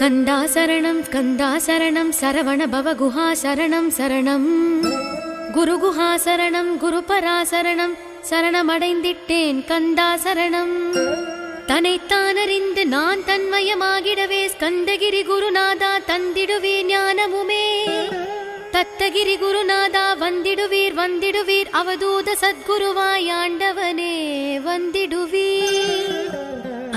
கந்தா சரணம் கந்தா சரணம் சரவண பவ குஹா சரணம். சரணம் குரு குஹா சரணம் குரு பரா சரணம் சரணமடைந்திட்டேன் கந்தா சரணம் தன்னைத்தான் அறிந்து நான் தன்மயமாகிடவே ஸ்கந்தகிரி குருநாதா தந்திடுவே ஞானமுமே. தத்தகிரி குருநாதா வந்திடுவீர் வந்திடுவீர் அவதூத சத்குருவாய் ஆண்டவனே வந்திடுவீர்.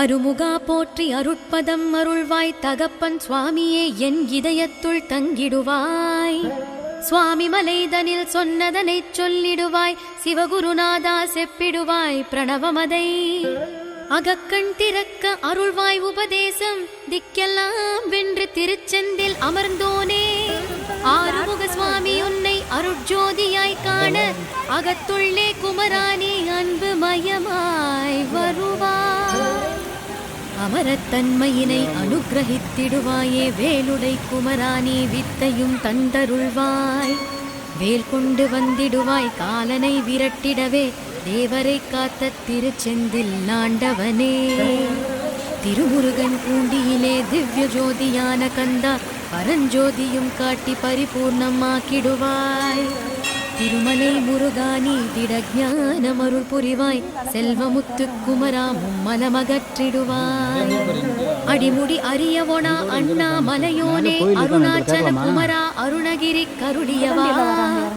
அருமுகா போற்றி அருட்பதம் அருள்வாய் தகப்பன் சுவாமியே என் இதயத்துள் தங்கிடுவாய். சுவாமி மலைதனில் சொன்னதனை சொல்லிடுவாய் சிவகுருநாதா செப்பிடுவாய் பிரணவமதை. அகக்கண் திறக்க அருள்வாய் உபதேசம் திக்கெல்லாம் வென்று திருச்செந்தில் அமர்ந்தோனே. ஆறுமுக சுவாமி உன்னை அருட்ஜோதியாய் காண அகத்துள்ளே குமராணி அன்பு மயமாய் வருவாய். அமரத்தன்மையினை அனுக்கிரகித்திடுவாயே வேலுடை குமரானி வித்தையும் தந்தருள்வாய். வேல் கொண்டு வந்திடுவாய் காலனை விரட்டிடவே தேவரை காத்த திருச்செந்தில் ஆண்டவனே. திருமுருகன் பூண்டியிலே திவ்ய ஜோதியான கந்தா பரஞ்சோதியும் காட்டி பரிபூர்ணமாக்கிடுவாய். திருமலை முருகானி திடஞானம் அருள் புரிவாய். செல்வமுத்து குமரா மும்மலமகற்றிடுவாய் அடிமுடி அரியவொனா அண்ணா மலையோனே அருணாச்சல குமரா அருணகிரி கருடியவா